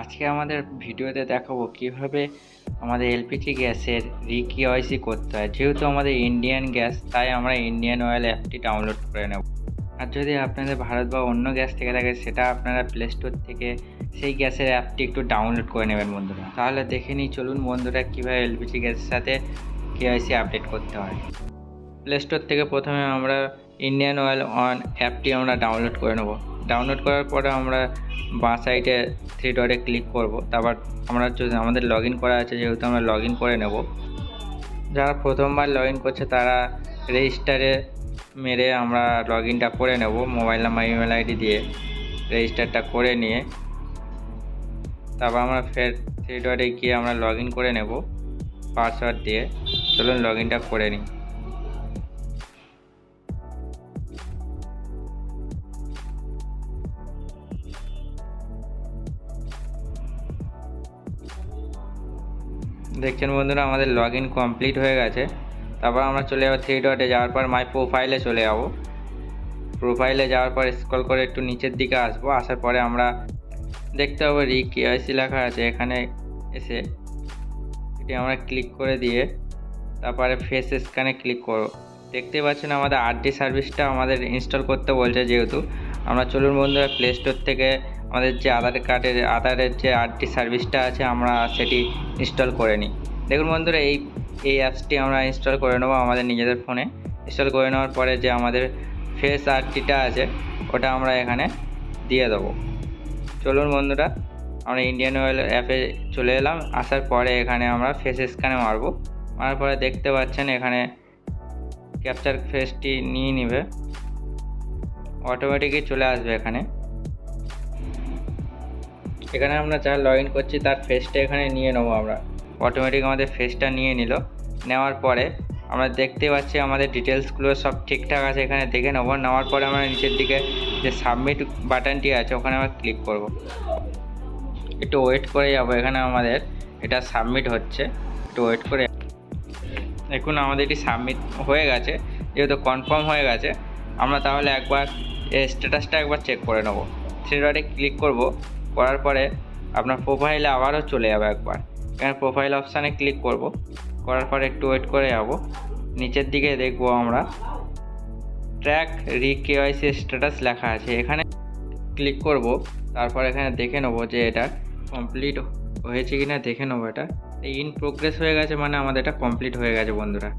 আজকে আমাদের ভিডিওতে দেখাবো কীভাবে আমাদের এলপিজি গ্যাসের রিকিওয়াইসি করতে হয়। যেহেতু আমাদের ইন্ডিয়ান গ্যাস, তাই আমরা ইন্ডিয়ান অয়েল অ্যাপটি ডাউনলোড করে নেব। আর যদি আপনাদের ভারত বা অন্য গ্যাস থেকে থাকে, সেটা আপনারা প্লে স্টোর থেকে সেই গ্যাসের অ্যাপটি একটু ডাউনলোড করে নেবেন বন্ধুরা। তাহলে দেখে নিই, চলুন বন্ধুরা, কীভাবে এলপিজি গ্যাসের সাথে কেওয়াইসি আপডেট করতে হয়। প্লে স্টোর থেকে প্রথমে আমরা ইন্ডিয়ান অয়েল অন অ্যাপটি আমরা ডাউনলোড করে নেব। ডাউনলোড করার পরে আমরা বাঁ সাইডে থ্রি ডটে ক্লিক করব। তারপর আমরা যদি আমাদের লগ করা আছে, যেহেতু আমরা লগ করে নেব। যারা প্রথমবার লগ করছে, তারা রেজিস্টারে মেরে আমরা লগ ইনটা করে নেব মোবাইল নাম্বার ইমেল আইডি দিয়ে। রেজিস্টারটা করে নিয়ে। তারপর আমরা ফের থ্রি ডটে গিয়ে আমরা লগ করে নেব। পাসওয়ার্ড দিয়ে। চলুন লগ করে নিই। দেখছেন বন্ধুরা, আমাদের লগ ইন কমপ্লিট হয়ে গেছে। তারপর আমরা চলে যাব থ্রি ডটে যাওয়ার পর মাই প্রোফাইলে চলে যাব। প্রোফাইলে যাওয়ার পর স্ক্রল করে একটু নিচের দিকে আসব। আসার পরে আমরা দেখতে পাবো রি কেওয়াইসি লেখা আছে এখানে এসে। এটি আমরা ক্লিক করে দিয়ে তারপরে ফেস স্ক্যানে ক্লিক করো দেখতে পাচ্ছেন আমাদের আরডি সার্ভিসটা আমাদের ইনস্টল করতে বলছে যেহেতু। আমরা চলুন বন্ধুরা প্লে স্টোর থেকে আমাদের যে আধার কার্ডের, আধারের যে আরটি সার্ভিসটা আছে, আমরা সেটি ইনস্টল করে নিই। দেখুন বন্ধুরা, এই এই অ্যাপসটি আমরা ইনস্টল করে নেব আমাদের নিজেদের ফোনে ইনস্টল করে নেওয়ার পরে যে আমাদের ফেস আরটিটা আছে, ওটা আমরা এখানে দিয়ে দেবো। চলুন বন্ধুরা, আমরা ইন্ডিয়ান অয়েল অ্যাপে চলে এলাম। আসার পরে এখানে আমরা ফেস স্ক্যানে মারবো। মারার পরে দেখতে পাচ্ছেন এখানে ক্যাপচার ফেসটি নিয়ে নেবে। অটোমেটিকই চলে আসবে এখানে। এখানে আমরা যা লগ ইন করছি তার ফেসটা এখানে নিয়ে নেব আমরা। অটোমেটিক আমাদের ফেসটা নিয়ে নিল। নেওয়ার পরে আমরা দেখতে পাচ্ছি আমাদের ডিটেলসগুলো সব ঠিকঠাক আছে, এখানে দেখে নেব। নেওয়ার পরে আমরা নিচের দিকে যে সাবমিট বাটনটি আছে, ওখানে আমরা ক্লিক করব। একটু ওয়েট করে যাব এখানে আমাদের। এটা সাবমিট হচ্ছে। একটু ওয়েট করে দেখুন, আমাদের এটি সাবমিট হয়ে গেছে। যেহেতু কনফার্ম হয়ে গেছে, আমরা তাহলে একবার স্ট্যাটাসটা একবার চেক করে নেব। থ্রি ডটে ক্লিক করব। করার পরে আপনার প্রোফাইলে আবারও চলে যাবে একবার। এখানে প্রোফাইল অপশানে ক্লিক করব। করার পরে একটু ওয়েট করে যাব। নিচের দিকে দেখব আমরা। ট্র্যাক রি কেওয়াইসি স্ট্যাটাস লেখা আছে। এখানে ক্লিক করব। তারপর এখানে দেখে নেব যে এটা কমপ্লিট হয়েছে কি না দেখে নেব এটা। ইন প্রোগ্রেস হয়ে গেছে মানে আমাদের এটা কমপ্লিট হয়ে গেছে বন্ধুরা।